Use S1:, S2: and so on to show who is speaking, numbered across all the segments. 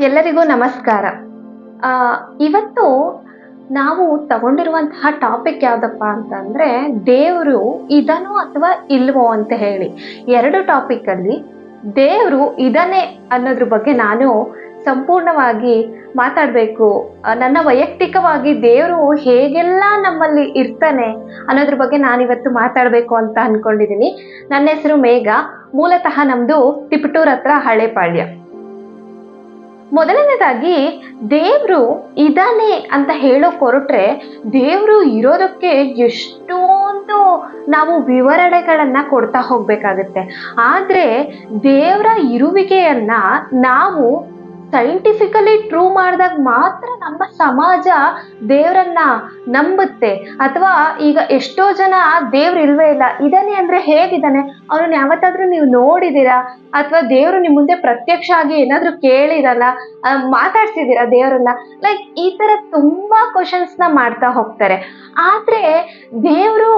S1: ಎಲ್ಲರಿಗೂ ನಮಸ್ಕಾರ. ಇವತ್ತು ನಾವು ತಗೊಂಡಿರುವಂತಹ ಟಾಪಿಕ್ ಯಾವ್ದಪ್ಪ ಅಂತಂದ್ರೆ ದೇವರು ಇದನೋ ಅಥವಾ ಇಲ್ವೋ ಅಂತ ಹೇಳಿ. ಎರಡು ಟಾಪಿಕ್ ಅಲ್ಲಿ ದೇವರು ಇದನ್ನೇ ಅನ್ನೋದ್ರ ಬಗ್ಗೆ ನಾನು ಸಂಪೂರ್ಣವಾಗಿ ಮಾತಾಡಬೇಕು. ನನ್ನ ವೈಯಕ್ತಿಕವಾಗಿ ದೇವರು ಹೇಗೆಲ್ಲ ನಮ್ಮಲ್ಲಿ ಇರ್ತಾನೆ ಅನ್ನೋದ್ರ ಬಗ್ಗೆ ನಾನಿವತ್ತು ಮಾತಾಡಬೇಕು ಅಂತ ಅನ್ಕೊಂಡಿದ್ದೀನಿ ನನ್ನ ಹೆಸರು ಮೇಘ. ಮೂಲತಃ ನಮ್ದು ತಿಪಟೂರ್ ಹತ್ರ ಹಳೆಪಾಳ್ಯ. ಮೊದಲನೇದಾಗಿ, ದೇವ್ರು ಇದಾನೆ ಅಂತ ಹೇಳೋ ಹೊರಟ್ರೆ ದೇವ್ರು ಇರೋದಕ್ಕೆ ಎಷ್ಟೊಂದು ನಾವು ವಿವರಣೆಗಳನ್ನ ಕೊಡ್ತಾ ಹೋಗ್ಬೇಕಾಗತ್ತೆ. ಆದ್ರೆ, ದೇವರ ಇರುವಿಕೆಯನ್ನ ನಾವು ಸೈಂಟಿಫಿಕಲಿ ಟ್ರೂ ಮಾಡಿದಾಗ ಮಾತ್ರ ನಮ್ಮ ಸಮಾಜ ದೇವರನ್ನ ನಂಬುತ್ತೆ. ಅಥವಾ ಈಗ ಎಷ್ಟೋ ಜನ ದೇವ್ರು ಇಲ್ವೇ ಇಲ್ಲ, ಇದಾನೆ ಅಂದ್ರೆ ಹೇಗಿದ್ದಾನೆ ಅವ್ರನ್ನ ಯಾವತ್ತಾದ್ರೂ ನೀವು ನೋಡಿದೀರಾ? ಅಥವಾ ದೇವರು ನಿಮ್ ಮುಂದೆ ಪ್ರತ್ಯಕ್ಷ ಆಗಿ ಏನಾದ್ರೂ ಕೇಳಿರಲ್ಲ ಮಾತಾಡ್ಸಿದೀರಾ ದೇವರನ್ನ? ಲೈಕ್ ಈ ತರ ತುಂಬಾ ಕ್ವಶನ್ಸ್ನ ಮಾಡ್ತಾ ಹೋಗ್ತಾರೆ. ಆದ್ರೆ ದೇವರು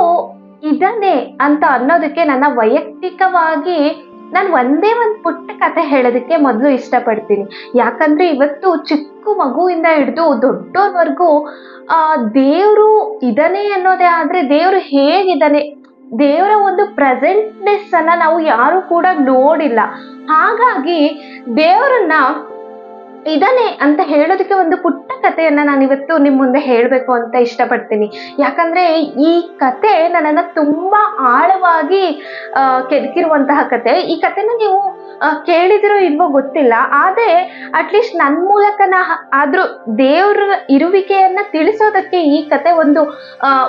S1: ಇದನ್ನೇ ಅಂತ ಅನ್ನೋದಕ್ಕೆ ನನ್ನ ವೈಯಕ್ತಿಕವಾಗಿ ನಾನು ಒಂದೇ ಒಂದು ಪುಟ್ಟ ಕತೆ ಹೇಳೋದಕ್ಕೆ ಮೊದಲು ಇಷ್ಟಪಡ್ತೀನಿ. ಯಾಕಂದ್ರೆ ಇವತ್ತು ಚಿಕ್ಕ ಮಗುವಿಂದ ಹಿಡಿದು ದೊಡ್ಡೋರ್ವರೆಗೂ ಆ, ದೇವರು ಇದ್ದಾನೆ ಅನ್ನೋದೇ, ಆದ್ರೆ ದೇವರು ಹೇಗಿದ್ದಾನೆ ದೇವರ ಒಂದು ಪ್ರೆಸೆಂಟ್ನೆಸ್ ಅನ್ನ ನಾವು ಯಾರು ಕೂಡ ನೋಡಿಲ್ಲ. ಹಾಗಾಗಿ ದೇವರನ್ನ ಇದನ್ನೇ ಅಂತ ಹೇಳೋದಕ್ಕೆ ಒಂದು ಪುಟ್ಟ ಕಥೆಯನ್ನ ನಾನು ಇವತ್ತು ನಿಮ್ ಮುಂದೆ ಹೇಳಬೇಕು ಅಂತ ಇಷ್ಟಪಡ್ತೀನಿ. ಯಾಕಂದ್ರೆ ಈ ಕತೆ ನನ್ನನ್ನ ತುಂಬಾ ಆಳವಾಗಿ ಕೆದಕಿರುವಂತಹ ಕತೆ ಈ ಕಥೆನ ನೀವು ಕೇಳಿದಿರೋ ಇಲ್ವೋ ಗೊತ್ತಿಲ್ಲ. ಆದ್ರೆ ಅಟ್ಲೀಸ್ಟ್ ನನ್ನ ಮೂಲಕನ ನಾ ಆದ್ರೂ ದೇವ್ರ ಇರುವಿಕೆಯನ್ನ ತಿಳಿಸೋದಕ್ಕೆ ಈ ಕತೆ ಒಂದು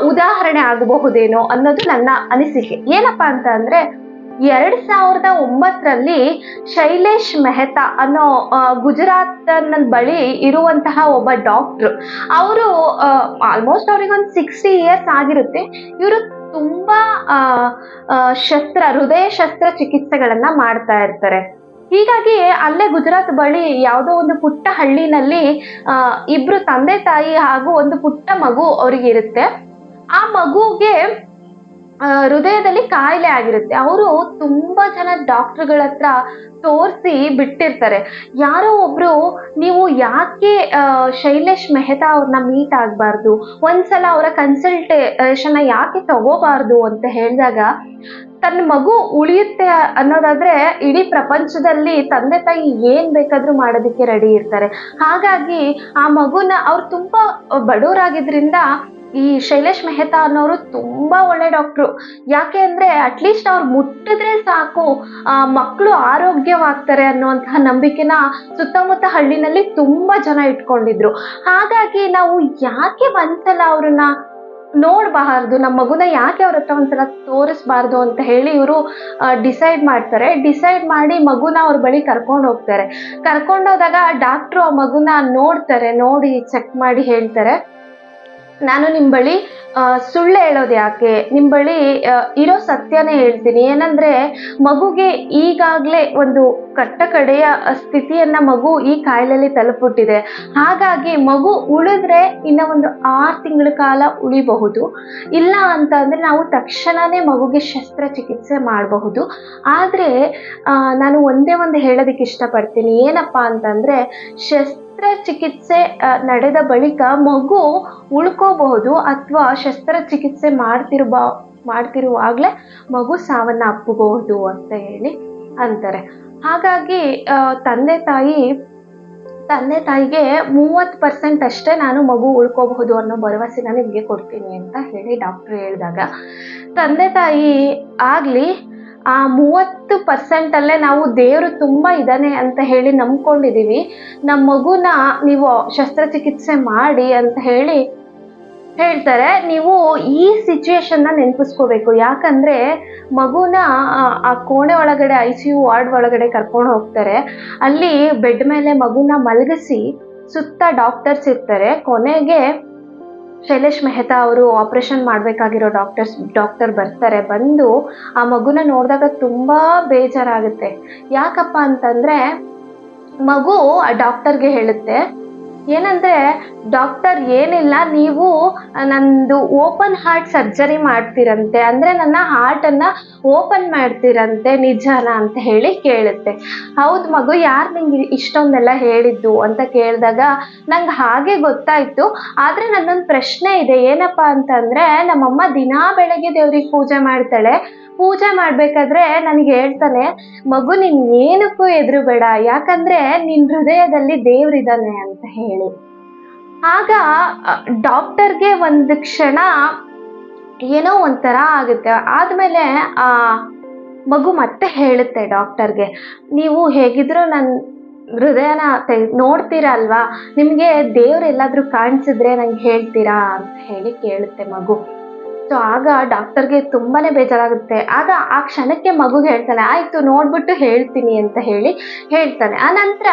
S1: ಉದಾಹರಣೆ ಆಗಬಹುದೇನೋ ಅನ್ನೋದು ನನ್ನ ಅನಿಸಿಕೆ. ಏನಪ್ಪಾ ಅಂತ ಅಂದ್ರೆ ಎರಡ್ ಸಾವಿರದ ಒಂಬತ್ತರಲ್ಲಿ ಶೈಲೇಶ್ ಮೆಹ್ತಾ ಅನ್ನೋ ಗುಜರಾತ್ ಬಳಿ ಇರುವಂತಹ ಒಬ್ಬ ಡಾಕ್ಟ್ರು. ಅವರು ಆಲ್ಮೋಸ್ಟ್ ಅವ್ರಿಗೆ ಒಂದು ಸಿಕ್ಸ್ಟಿ ಇಯರ್ಸ್ ಆಗಿರುತ್ತೆ. ಇವರು ತುಂಬಾ ಶಸ್ತ್ರ, ಹೃದಯ ಶಸ್ತ್ರ ಚಿಕಿತ್ಸೆಗಳನ್ನ ಮಾಡ್ತಾ ಇರ್ತಾರೆ. ಹೀಗಾಗಿ ಅಲ್ಲೇ ಗುಜರಾತ್ ಬಳಿ ಯಾವುದೋ ಒಂದು ಪುಟ್ಟ ಹಳ್ಳಿನಲ್ಲಿ ಇಬ್ರು ತಂದೆ ತಾಯಿ ಹಾಗೂ ಒಂದು ಪುಟ್ಟ ಮಗು ಅವರಿಗಿರುತ್ತೆ. ಆ ಮಗುಗೆ ಹೃದಯದಲ್ಲಿ ಕಾಯಿಲೆ ಆಗಿರುತ್ತೆ. ಅವರು ತುಂಬಾ ಜನ ಡಾಕ್ಟರ್ಗಳ ಹತ್ರ ತೋರಿಸಿ ಬಿಟ್ಟಿರ್ತಾರೆ. ಯಾರೋ ಒಬ್ರು, ನೀವು ಯಾಕೆ ಶೈಲೇಶ್ ಮೆಹ್ತಾ ಅವ್ರನ್ನ ಮೀಟ್ ಆಗಬಾರ್ದು? ಒಂದ್ಸಲ ಅವರ ಕನ್ಸಲ್ಟೇಷನ್ ಯಾಕೆ ತಗೋಬಾರ್ದು ಅಂತ ಹೇಳಿದಾಗ ತನ್ನ ಮಗು ಉಳಿಯುತ್ತೆ ಅನ್ನೋದಾದ್ರೆ ಇಡೀ ಪ್ರಪಂಚದಲ್ಲಿ ತಂದೆ ತಾಯಿ ಏನ್ ಬೇಕಾದ್ರೂ ಮಾಡೋದಕ್ಕೆ ರೆಡಿ ಇರ್ತಾರೆ. ಹಾಗಾಗಿ ಆ ಮಗುನ ಅವ್ರು ತುಂಬಾ ಬಡವರಾಗಿದ್ರಿಂದ ಈ ಶೈಲೇಶ್ ಮೆಹ್ತಾ ಅನ್ನೋರು ತುಂಬಾ ಒಳ್ಳೆ ಡಾಕ್ಟ್ರು ಯಾಕೆ ಅಂದ್ರೆ ಅಟ್ಲೀಸ್ಟ್ ಅವ್ರು ಮುಟ್ಟಿದ್ರೆ ಸಾಕು, ಆ ಮಕ್ಕಳು ಆರೋಗ್ಯವಾಗ್ತಾರೆ ಅನ್ನುವಂತಹ ನಂಬಿಕೆನ ಸುತ್ತಮುತ್ತ ಹಳ್ಳಿನಲ್ಲಿ ತುಂಬಾ ಜನ ಇಟ್ಕೊಂಡಿದ್ರು. ಹಾಗಾಗಿ ನಾವು ಯಾಕೆ ಒಂದ್ಸಲ ಅವ್ರನ್ನ ನೋಡಬಾರ್ದು ನಮ್ಮ ಮಗುನ ಯಾಕೆ ಅವ್ರ ಹತ್ರ ಒಂದ್ಸಲ ತೋರಿಸ್ಬಾರ್ದು ಅಂತ ಹೇಳಿ ಇವರು ಡಿಸೈಡ್ ಮಾಡ್ತಾರೆ. ಡಿಸೈಡ್ ಮಾಡಿ ಮಗುನ ಅವ್ರ ಬಳಿ ಕರ್ಕೊಂಡು ಹೋಗ್ತಾರೆ. ಕರ್ಕೊಂಡೋದಾಗ ಡಾಕ್ಟ್ರು ಆ ಮಗುನ ನೋಡ್ತಾರೆ, ನೋಡಿ ಚೆಕ್ ಮಾಡಿ ಹೇಳ್ತಾರೆ. ನಾನು ನಿಮ್ಮ ಬಳಿ ಸುಳ್ಳು ಹೇಳೋದು ಯಾಕೆ? ನಿಮ್ಮ ಬಳಿ ಇರೋ ಸತ್ಯನೇ ಹೇಳ್ತೀನಿ. ಏನಂದ್ರೆ, ಮಗುಗೆ ಈಗಾಗಲೇ ಒಂದು ಕಟ್ಟ ಕಡೆಯ ಸ್ಥಿತಿಯನ್ನ ಮಗು ಈ ಕಾಯಿಲೆಯಲ್ಲಿ ತಲುಪುಟ್ಟಿದೆ ಹಾಗಾಗಿ ಮಗು ಉಳಿದ್ರೆ ಇನ್ನ ಒಂದು ಆರು ತಿಂಗಳ ಕಾಲ ಉಳಿಬಹುದು. ಇಲ್ಲ ಅಂತ ಅಂದ್ರೆ ನಾವು ತಕ್ಷಣನೇ ಮಗುಗೆ ಶಸ್ತ್ರಚಿಕಿತ್ಸೆ ಮಾಡಬಹುದು. ಆದ್ರೆ ನಾನು ಒಂದೇ ಒಂದು ಹೇಳೋದಕ್ಕೆ ಇಷ್ಟಪಡ್ತೀನಿ. ಏನಪ್ಪಾ ಅಂತಂದ್ರೆ ಶಸ್ತ್ರಚಿಕಿತ್ಸೆ ಚಿಕಿತ್ಸೆ ನಡೆದ ಬಳಿಕ ಮಗು ಉಳ್ಕೋಬಹುದು ಅಥವಾ ಶಸ್ತ್ರಚಿಕಿತ್ಸೆ ಮಾಡ್ತಿರುವ ಮಾಡ್ತಿರುವಾಗಲೇ ಮಗು ಸಾವನ್ನ ಅಪ್ಪಬಹುದು ಅಂತ ಹೇಳಿ ಅಂತಾರೆ. ಹಾಗಾಗಿ ತಂದೆ ತಾಯಿ, ತಂದೆ ತಾಯಿಗೆ ಮೂವತ್ತು ಪರ್ಸೆಂಟ್ ಅಷ್ಟೇ ನಾನು ಮಗು ಉಳ್ಕೋಬಹುದು ಅನ್ನೋ ಭರವಸೆನ ನಿಮಗೆ ಕೊಡ್ತೀನಿ ಅಂತ ಹೇಳಿ ಡಾಕ್ಟ್ರು ಹೇಳಿದಾಗ, ತಂದೆ ತಾಯಿ ಆಗಲಿ ಆ ಮೂವತ್ತು ಪರ್ಸೆಂಟಲ್ಲೇ ನಾವು ದೇವರು ತುಂಬ ಇದ್ದಾನೆ ಅಂತ ಹೇಳಿ ನಂಬ್ಕೊಂಡಿದ್ದೀವಿ ನಮ್ಮ ಮಗುನ ನೀವು ಶಸ್ತ್ರಚಿಕಿತ್ಸೆ ಮಾಡಿ ಅಂತ ಹೇಳಿ ಹೇಳ್ತಾರೆ. ನೀವು ಈ ಸಿಚುಯೇಷನ್ನ ನೆನಪಿಸ್ಕೋಬೇಕು. ಯಾಕಂದ್ರೆ ಮಗುನ, ಆ ಕೋಣೆ ಒಳಗಡೆ ಐ ಸಿ ಯು ವಾರ್ಡ್ ಒಳಗಡೆ ಕರ್ಕೊಂಡು ಹೋಗ್ತಾರೆ. ಅಲ್ಲಿ ಬೆಡ್ ಮೇಲೆ ಮಗುನ ಮಲಗಿಸಿ ಸುತ್ತ ಡಾಕ್ಟರ್ಸ್ ಇರ್ತಾರೆ. ಕೊನೆಗೆ ಶೈಲೇಶ್ ಮೆಹ್ತಾ ಅವರು ಆಪರೇಷನ್ ಮಾಡಬೇಕಾಗಿರೋ ಡಾಕ್ಟರ್ಸ್ ಡಾಕ್ಟರ್ ಬರ್ತಾರೆ. ಬಂದು ಆ ಮಗುನ ನೋಡಿದಾಗ ತುಂಬ ಬೇಜಾರಾಗುತ್ತೆ. ಯಾಕಪ್ಪ ಅಂತಂದರೆ ಮಗು ಆ ಡಾಕ್ಟರ್ಗೆ ಹೇಳುತ್ತೆ ಏನಂದ್ರೆ ಡಾಕ್ಟರ್ ಏನಿಲ್ಲ, ನೀವು ನಂದು ಓಪನ್ ಹಾರ್ಟ್ ಸರ್ಜರಿ ಮಾಡ್ತೀರಂತೆ. ಅಂದ್ರೆ ನನ್ನ ಹಾರ್ಟ್ ಅನ್ನ ಓಪನ್ ಮಾಡ್ತೀರಂತೆ, ನಿಜಾನ ಅಂತ ಹೇಳಿ ಕೇಳುತ್ತೆ. ಹೌದು ಮಗು, ಯಾರು ನಿಂಗೆ ಇಷ್ಟೊಂದೆಲ್ಲ ಹೇಳಿದ್ದು ಅಂತ ಕೇಳಿದಾಗ ನಂಗೆ ಹಾಗೆ ಗೊತ್ತಾಯ್ತು. ಆದ್ರೆ ನನ್ನೊಂದು ಪ್ರಶ್ನೆ ಇದೆ. ಏನಪ್ಪಾ ಅಂತಂದ್ರೆ, ನಮ್ಮಮ್ಮ ದಿನಾ ಬೆಳಗ್ಗೆ ದೇವ್ರಿಗೆ ಪೂಜೆ ಮಾಡ್ತಾಳೆ. ಪೂಜೆ ಮಾಡ್ಬೇಕಾದ್ರೆ ನನಗೆ ಹೇಳ್ತಾನೆ, ಮಗು, ನೀನ್ ಏನಕ್ಕೂ ಎದುರು ಬೇಡ ಯಾಕಂದ್ರೆ ನಿನ್ ಹೃದಯದಲ್ಲಿ ದೇವ್ರಿದ್ದಾನೆ ಅಂತ ಹೇಳಿ. ಆಗ ಡಾಕ್ಟರ್ಗೆ ಒಂದು ಕ್ಷಣ ಏನೋ ಒಂಥರ ಆಗುತ್ತೆ. ಆದ್ಮೇಲೆ, ಆ, ಮಗು ಮತ್ತೆ ಹೇಳುತ್ತೆ ಡಾಕ್ಟರ್ಗೆ, ನೀವು ಹೇಗಿದ್ರು ನನ್ನ ಹೃದಯನ ತೆ ನೋಡ್ತೀರಾ ಅಲ್ವಾ? ನಿಮಗೆ ದೇವ್ರು ಎಲ್ಲಾದರೂ ಕಾಣಿಸಿದ್ರೆ ನಂಗೆ ಹೇಳ್ತೀರಾ? ಅಂತ ಹೇಳಿ ಕೇಳುತ್ತೆ ಮಗು. ಸೊ ಆಗ ಡಾಕ್ಟರ್ಗೆ ತುಂಬಾನೇ ಬೇಜಾರಾಗುತ್ತೆ. ಆಗ ಆ ಕ್ಷಣಕ್ಕೆ ಮಗುಗೆ ಹೇಳ್ತಾನೆ, ಆಯ್ತು, ನೋಡ್ಬಿಟ್ಟು ಹೇಳ್ತೀನಿ ಅಂತ ಹೇಳಿ ಹೇಳ್ತಾನೆ. ಆ ನಂತರ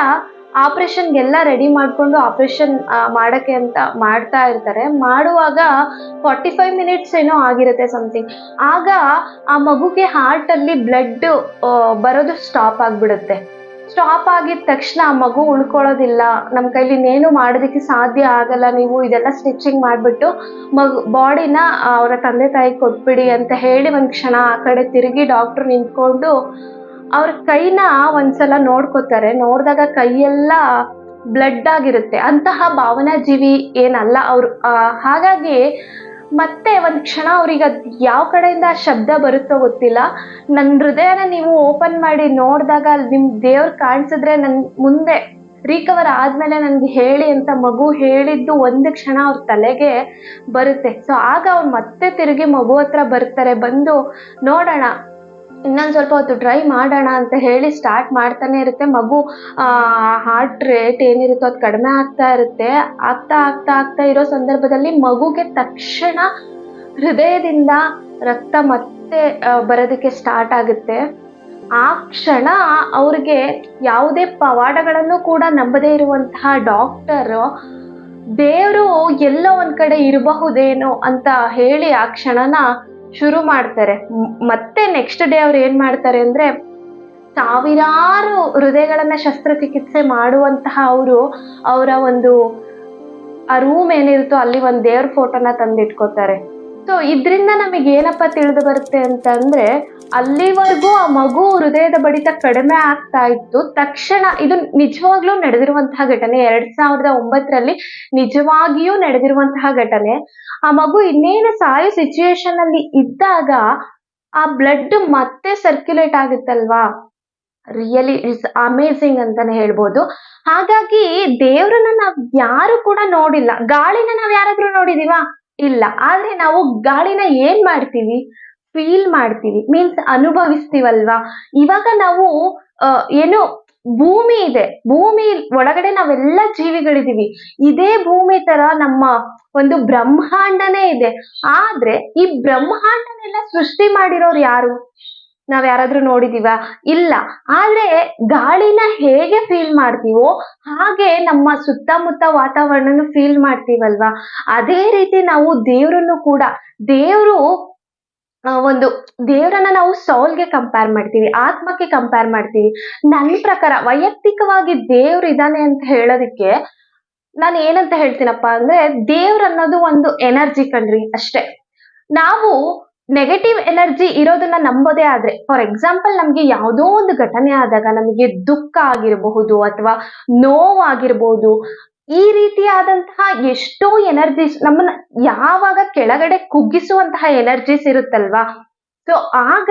S1: ಆಪ್ರೇಷನ್ಗೆಲ್ಲ ರೆಡಿ ಮಾಡಿಕೊಂಡು ಆಪರೇಷನ್ ಮಾಡಕ್ಕೆ ಅಂತ ಮಾಡ್ತಾ ಇರ್ತಾರೆ. ಮಾಡುವಾಗ ಫಾರ್ಟಿ ಫೈವ್ ಮಿನಿಟ್ಸ್ ಏನೋ ಆಗಿರುತ್ತೆ ಸಮಥಿಂಗ್ ಆಗ ಆ ಮಗುಗೆ ಹಾರ್ಟ್ ಅಲ್ಲಿ ಬ್ಲಡ್ ಬರೋದು ಸ್ಟಾಪ್ ಆಗ್ಬಿಡುತ್ತೆ. ಸ್ಟಾಪ್ ಆಗಿದ ತಕ್ಷಣ ಆ ಮಗು ಉಳ್ಕೊಳ್ಳೋದಿಲ್ಲ. ನಮ್ಮ ಕೈಲಿ ಇನ್ನೇನು ಮಾಡೋದಕ್ಕೆ ಸಾಧ್ಯ ಆಗಲ್ಲ. ನೀವು ಇದೆಲ್ಲ ಸ್ಟಿಚಿಂಗ್ ಮಾಡಿಬಿಟ್ಟು ಮಗು, ಬಾಡಿನ ಅವರ ತಂದೆ ತಾಯಿ ಕೊಟ್ಬಿಡಿ ಅಂತ ಹೇಳಿ ಒಂದು ಕ್ಷಣ ಆ ಕಡೆ ತಿರುಗಿ ಡಾಕ್ಟ್ರು ನಿಂತ್ಕೊಂಡು ಅವ್ರ ಕೈನ ಒಂದ್ಸಲ ನೋಡ್ಕೋತಾರೆ. ನೋಡಿದಾಗ ಕೈಯೆಲ್ಲ ಬ್ಲಡ್ ಆಗಿರುತ್ತೆ. ಅಂತಹ ಭಾವನಾ ಜೀವಿ ಏನಲ್ಲ. ಅವರು ಹಾಗಾಗಿ ಮತ್ತೆ ಒಂದು ಕ್ಷಣ ಅವ್ರಿಗೆ ಅದು ಯಾವ ಕಡೆಯಿಂದ ಆ ಶಬ್ದ ಬರುತ್ತೋ ಗೊತ್ತಿಲ್ಲ. ನನ್ನ ಹೃದಯನ ನೀವು ಓಪನ್ ಮಾಡಿ ನೋಡಿದಾಗ ಅಲ್ಲಿ ನಿಮ್ ದೇವ್ರು ಕಾಣಿಸಿದ್ರೆ ನನ್ ಮುಂದೆ ರಿಕವರ್ ಆದ್ಮೇಲೆ ನನ್ಗೆ ಹೇಳಿ ಅಂತ ಮಗು ಹೇಳಿದ್ದು ಒಂದು ಕ್ಷಣ ಅವ್ರ ತಲೆಗೆ ಬರುತ್ತೆ. ಸೊ ಆಗ ಅವ್ರು ಮತ್ತೆ ತಿರುಗಿ ಮಗು ಹತ್ರ ಬರ್ತಾರೆ. ಬಂದು ನೋಡೋಣ ಇನ್ನೊಂದು ಸ್ವಲ್ಪ ಹೊತ್ತು ಟ್ರೈ ಮಾಡೋಣ ಅಂತ ಹೇಳಿ ಸ್ಟಾರ್ಟ್ ಮಾಡ್ತಾನೆ ಇರುತ್ತೆ. ಮಗು ಹಾರ್ಟ್ ರೇಟ್ ಏನಿರುತ್ತೋ ಅದು ಕಡಿಮೆ ಆಗ್ತಾ ಇರುತ್ತೆ. ಆಗ್ತಾ ಆಗ್ತಾ ಆಗ್ತಾ ಇರೋ ಸಂದರ್ಭದಲ್ಲಿ ಮಗುಗೆ ತಕ್ಷಣ ಹೃದಯದಿಂದ ರಕ್ತ ಮತ್ತೆ ಬರೋದಕ್ಕೆ ಸ್ಟಾರ್ಟ್ ಆಗುತ್ತೆ. ಆ ಕ್ಷಣ ಅವ್ರಿಗೆ ಯಾವುದೇ ಪವಾಡಗಳನ್ನು ಕೂಡ ನಂಬದೇ ಇರುವಂತಹ ಡಾಕ್ಟರ್ ದೇವರು ಎಲ್ಲೋ ಒಂದ್ ಕಡೆ ಇರಬಹುದೇನೋ ಅಂತ ಹೇಳಿ ಆ ಕ್ಷಣನ ಶುರು ಮಾಡ್ತಾರೆ. ಮತ್ತೆ ನೆಕ್ಸ್ಟ್ ಡೇ ಅವ್ರು ಏನ್ ಮಾಡ್ತಾರೆ ಅಂದ್ರೆ ಸಾವಿರಾರು ಹೃದಯಗಳನ್ನ ಶಸ್ತ್ರಚಿಕಿತ್ಸೆ ಮಾಡುವಂತಹ ಅವರು ಅವರ ಒಂದು ಆ ರೂಮ್ ಏನಿರುತ್ತೋ ಅಲ್ಲಿ ಒಂದು ದೇವ್ರ ಫೋಟೋನ ತಂದಿಟ್ಕೋತಾರೆ. ಸೊ ಇದರಿಂದ ನಮಗೆ ಏನಪ್ಪ ತಿಳಿದು ಬರುತ್ತೆ ಅಂತಂದ್ರೆ, ಅಲ್ಲಿವರೆಗೂ ಆ ಮಗು ಹೃದಯದ ಬಡಿತ ಕಡಿಮೆ ಆಗ್ತಾ ಇತ್ತು. ತಕ್ಷಣ ಇದು ನಿಜವಾಗ್ಲೂ ನಡೆದಿರುವಂತಹ ಘಟನೆ. ಎರಡ್ ಸಾವಿರದ ಒಂಬತ್ತರಲ್ಲಿ ನಿಜವಾಗಿಯೂ ನಡೆದಿರುವಂತಹ ಘಟನೆ. ಆ ಮಗು ಇನ್ನೇನು ಸಾಯೋ ಸಿಚುಯೇಷನ್ ಅಲ್ಲಿ ಇದ್ದಾಗ ಆ ಬ್ಲಡ್ ಮತ್ತೆ ಸರ್ಕ್ಯುಲೇಟ್ ಆಗುತ್ತಲ್ವಾ? ರಿಯಲಿ ಇಟ್ಸ್ ಅಮೇಝಿಂಗ್ ಅಂತಾನೆ ಹೇಳ್ಬೋದು. ಹಾಗಾಗಿ ದೇವ್ರನ್ನ ನಾವ್ ಯಾರು ಕೂಡ ನೋಡಿಲ್ಲ. ಗಾಳಿನ ನಾವ್ ಯಾರಾದ್ರೂ ನೋಡಿದೀವಾ? ಇಲ್ಲ. ಆದ್ರೆ ನಾವು ಗಾಳಿನ ಏನ್ ಮಾಡ್ತೀವಿ? ಫೀಲ್ ಮಾಡ್ತೀವಿ. ಮೀನ್ಸ್ ಅನುಭವಿಸ್ತೀವಲ್ವಾ? ಇವಾಗ ನಾವು ಏನು ಭೂಮಿ ಇದೆ. ಭೂಮಿ ಒಳಗಡೆ ನಾವೆಲ್ಲ ಜೀವಿಗಳಿದೀವಿ ಇದೇ ಭೂಮಿ ತರ ನಮ್ಮ ಒಂದು ಬ್ರಹ್ಮಾಂಡನೇ ಇದೆ. ಆದ್ರೆ ಈ ಬ್ರಹ್ಮಾಂಡನೆಲ್ಲ ಸೃಷ್ಟಿ ಮಾಡಿರೋರು ಯಾರು? ನಾವ್ ಯಾರಾದ್ರೂ ನೋಡಿದೀವ? ಇಲ್ಲ. ಆದ್ರೆ ಗಾಳಿನ ಹೇಗೆ ಫೀಲ್ ಮಾಡ್ತೀವೋ, ಹಾಗೆ ನಮ್ಮ ಸುತ್ತಮುತ್ತ ವಾತಾವರಣನು ಫೀಲ್ ಮಾಡ್ತೀವಲ್ವಾ? ಅದೇ ರೀತಿ ನಾವು ದೇವ್ರನ್ನು ಕೂಡ, ದೇವ್ರು ಒಂದು, ದೇವರನ್ನ ನಾವು ಸೌಲ್ಗೆ ಕಂಪೇರ್ ಮಾಡ್ತೀವಿ, ಆತ್ಮಕ್ಕೆ ಕಂಪೇರ್ ಮಾಡ್ತೀವಿ. ನನ್ನ ಪ್ರಕಾರ ವೈಯಕ್ತಿಕವಾಗಿ ದೇವ್ರು ಇದ್ದಾನೆ ಅಂತ ಹೇಳೋದಕ್ಕೆ ನಾನು ಏನಂತ ಹೇಳ್ತೀನಪ್ಪ ಅಂದ್ರೆ ದೇವ್ರ ಅನ್ನೋದು ಒಂದು ಎನರ್ಜಿ ಕಣ್ರಿ ಅಷ್ಟೇ. ನಾವು ನೆಗೆಟಿವ್ ಎನರ್ಜಿ ಇರೋದನ್ನ ನಂಬೋದೇ ಆದ್ರೆ ಫಾರ್ ಎಕ್ಸಾಂಪಲ್ ನಮ್ಗೆ ಯಾವುದೋ ಒಂದು ಘಟನೆ ಆದಾಗ ನಮಗೆ ದುಃಖ ಆಗಿರಬಹುದು ಅಥವಾ ನೋವಾಗಿರ್ಬೋದು, ಈ ರೀತಿಯಾದಂತಹ ಎಷ್ಟೋ ಎನರ್ಜಿಸ್ ನಮ್ಮನ್ನ ಯಾವಾಗ ಕೆಳಗಡೆ ಕುಗ್ಗಿಸುವಂತಹ ಎನರ್ಜಿಸ್ ಇರುತ್ತಲ್ವಾ? ಸೊ ಆಗ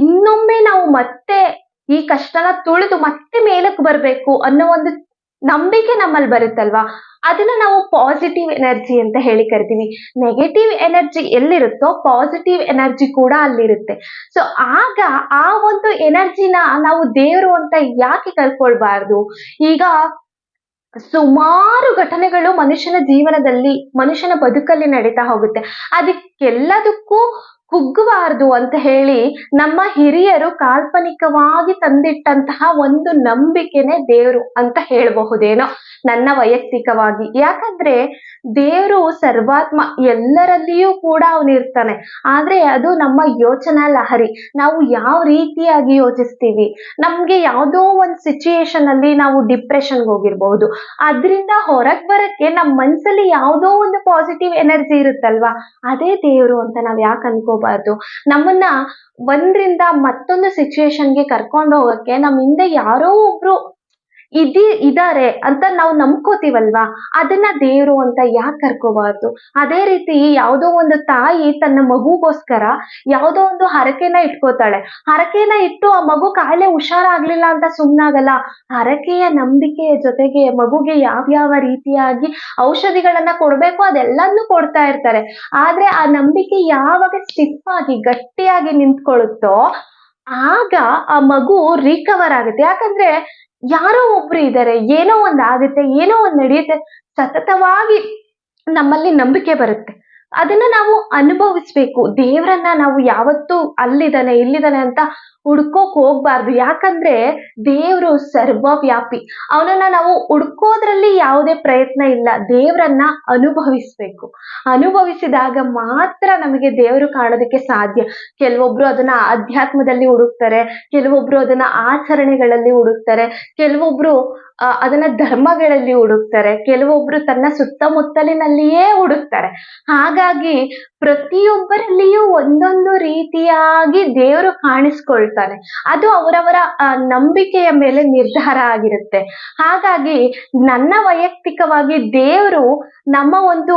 S1: ಇನ್ನೊಮ್ಮೆ ನಾವು ಮತ್ತೆ ಈ ಕಷ್ಟನ ತುಳಿದು ಮತ್ತೆ ಮೇಲಕ್ಕೆ ಬರಬೇಕು ಅನ್ನೋ ಒಂದು ನಂಬಿಕೆ ನಮ್ಮಲ್ಲಿ ಬರುತ್ತಲ್ವಾ? ಅದನ್ನ ನಾವು ಪಾಸಿಟಿವ್ ಎನರ್ಜಿ ಅಂತ ಹೇಳಿ ಕರಿತೀವಿ. ನೆಗೆಟಿವ್ ಎನರ್ಜಿ ಎಲ್ಲಿರುತ್ತೋ ಪಾಸಿಟಿವ್ ಎನರ್ಜಿ ಕೂಡ ಅಲ್ಲಿರುತ್ತೆ. ಸೊ ಆಗ ಆ ಒಂದು ಎನರ್ಜಿನ ನಾವು ದೇವರು ಅಂತ ಯಾಕೆ ಕಲ್ಕೊಳ್ಬಾರ್ದು ಈಗ ಸುಮಾರು ಘಟನೆಗಳು ಮನುಷ್ಯನ ಜೀವನದಲ್ಲಿ, ಮನುಷ್ಯನ ಬದುಕಲ್ಲಿ ನಡೀತಾ ಹೋಗುತ್ತೆ. ಅದಕ್ಕೆಲ್ಲದಕ್ಕೂ ಕುಗ್ಗಬಾರ್ದು ಅಂತ ಹೇಳಿ ನಮ್ಮ ಹಿರಿಯರು ಕಾಲ್ಪನಿಕವಾಗಿ ತಂದಿಟ್ಟಂತಹ ಒಂದು ನಂಬಿಕೆನೆ ದೇವರು ಅಂತ ಹೇಳಬಹುದೇನೋ ನನ್ನ ವೈಯಕ್ತಿಕವಾಗಿ. ಯಾಕಂದ್ರೆ ದೇವರು ಸರ್ವಾತ್ಮ ಎಲ್ಲರಲ್ಲಿಯೂ ಕೂಡ ಅವನಿರ್ತಾನೆ ಆದ್ರೆ ಅದು ನಮ್ಮ ಯೋಚನಾ ಲಹರಿ. ನಾವು ಯಾವ ರೀತಿಯಾಗಿ ಯೋಚಿಸ್ತೀವಿ? ನಮ್ಗೆ ಯಾವುದೋ ಒಂದು ಸಿಚುಯೇಷನ್ ಅಲ್ಲಿ ನಾವು ಡಿಪ್ರೆಷನ್ಗೆ ಹೋಗಿರ್ಬಹುದು ಅದರಿಂದ ಹೊರಗ್ ಬರಕ್ಕೆ ನಮ್ಮ ಮನ್ಸಲ್ಲಿ ಯಾವುದೋ ಒಂದು ಪಾಸಿಟಿವ್ ಎನರ್ಜಿ ಇರುತ್ತಲ್ವಾ? ಅದೇ ದೇವ್ರು ಅಂತ ನಾವ್ ಯಾಕೆ ಅನ್ಕೋಬಾರ್ದು ನಮ್ಮನ್ನ ಒಂದ್ರಿಂದ ಮತ್ತೊಂದು ಸಿಚುಯೇಷನ್ಗೆ ಕರ್ಕೊಂಡು ಹೋಗಕ್ಕೆ ನಮ್ಮ ಹಿಂದೆ ಯಾರೋ ಒಬ್ರು ಇದಿ, ಇದಾರೆ ಅಂತ ನಾವು ನಂಬ್ಕೋತೀವಲ್ವಾ? ಅದನ್ನ ದೇವ್ರು ಅಂತ ಯಾಕೆ ಕರ್ಕೋಬಾರ್ದು? ಅದೇ ರೀತಿ ಯಾವುದೋ ಒಂದು ತಾಯಿ ತನ್ನ ಮಗುಗೋಸ್ಕರ ಯಾವುದೋ ಒಂದು ಹರಕೆನ ಇಟ್ಕೋತಾಳೆ. ಹರಕೆನ ಇಟ್ಟು ಆ ಮಗು ಕಾಯಿಲೆ ಹುಷಾರಾಗ್ಲಿಲ್ಲ ಅಂತ ಸುಮ್ನಾಗಲ್ಲ. ಹರಕೆಯ ನಂಬಿಕೆಯ ಜೊತೆಗೆ ಮಗುಗೆ ಯಾವ್ಯಾವ ರೀತಿಯಾಗಿ ಔಷಧಿಗಳನ್ನ ಕೊಡ್ಬೇಕು ಅದೆಲ್ಲನ್ನು ಕೊಡ್ತಾ ಇರ್ತಾರೆ. ಆದ್ರೆ ಆ ನಂಬಿಕೆ ಯಾವಾಗ ಸ್ಟಿಫ್ ಆಗಿ ಗಟ್ಟಿಯಾಗಿ ನಿಂತ್ಕೊಳ್ಳುತ್ತೋ, ಆಗ ಆ ಮಗು ರಿಕವರ್ ಆಗುತ್ತೆ. ಯಾಕಂದ್ರೆ ಯಾರೋ ಒಬ್ರು ಇದ್ದಾರೆ ಏನೋ ಒಂದ್ ಆಗುತ್ತೆ ಏನೋ ಒಂದ್ ನಡೆಯುತ್ತೆ ಸತತವಾಗಿ ನಮ್ಮಲ್ಲಿ ನಂಬಿಕೆ ಬರುತ್ತೆ. ಅದನ್ನ ನಾವು ಅನುಭವಿಸ್ಬೇಕು. ದೇವರನ್ನ ನಾವು ಯಾವತ್ತೂ ಅಲ್ಲಿದ್ದಾನೆ, ಇಲ್ಲಿದ್ದಾನೆ ಅಂತ ಹುಡ್ಕೋಕ್ ಹೋಗ್ಬಾರ್ದು. ಯಾಕಂದ್ರೆ ದೇವ್ರು ಸರ್ವವ್ಯಾಪಿ. ಅವನನ್ನ ನಾವು ಹುಡ್ಕೋದ್ರಲ್ಲಿ ಯಾವುದೇ ಪ್ರಯತ್ನ ಇಲ್ಲ. ದೇವರನ್ನ ಅನುಭವಿಸ್ಬೇಕು. ಅನುಭವಿಸಿದಾಗ ಮಾತ್ರ ನಮಗೆ ದೇವರು ಕಾಣೋದಕ್ಕೆ ಸಾಧ್ಯ. ಕೆಲವೊಬ್ರು ಅದನ್ನ ಆಧ್ಯಾತ್ಮದಲ್ಲಿ ಹುಡುಕ್ತಾರೆ, ಕೆಲವೊಬ್ರು ಅದನ್ನ ಆಚರಣೆಗಳಲ್ಲಿ ಹುಡುಕ್ತಾರೆ, ಕೆಲವೊಬ್ರು ಅದನ್ನ ಧರ್ಮಗಳಲ್ಲಿ ಹುಡುಕ್ತಾರೆ. ಕೆಲವೊಬ್ರು ತನ್ನ ಸುತ್ತಮುತ್ತಲಿನಲ್ಲಿಯೇ ಹುಡುಕ್ತಾರೆ. ಹಾಗಾಗಿ ಪ್ರತಿಯೊಬ್ಬರಲ್ಲಿಯೂ ಒಂದೊಂದು ರೀತಿಯಾಗಿ ದೇವರು ಕಾಣಿಸ್ಕೊಳ್ತಾನೆ. ಅದು ಅವರವರ ನಂಬಿಕೆಯ ಮೇಲೆ ನಿರ್ಧಾರ ಆಗಿರುತ್ತೆ. ಹಾಗಾಗಿ ನನ್ನ ವೈಯಕ್ತಿಕವಾಗಿ ದೇವರು ನಮ್ಮ ಒಂದು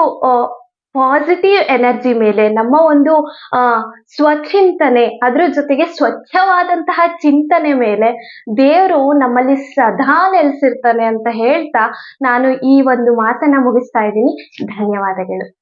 S1: ಪಾಸಿಟಿವ್ ಎನರ್ಜಿ ಮೇಲೆ, ನಮ್ಮ ಒಂದು, ಆ, ಸ್ವಚಿಂತನೆ, ಅದ್ರ ಜೊತೆಗೆ ಸ್ವಚ್ಛವಾದಂತಹ ಚಿಂತನೆ ಮೇಲೆ ದೇವರು ನಮ್ಮಲ್ಲಿ ಸದಾ ನೆಲೆಸಿರ್ತಾನೆ ಅಂತ ಹೇಳ್ತಾ ನಾನು ಈ ಒಂದು ಮಾತನ್ನ ಮುಗಿಸ್ತಾ ಇದ್ದೀನಿ. ಧನ್ಯವಾದಗಳು.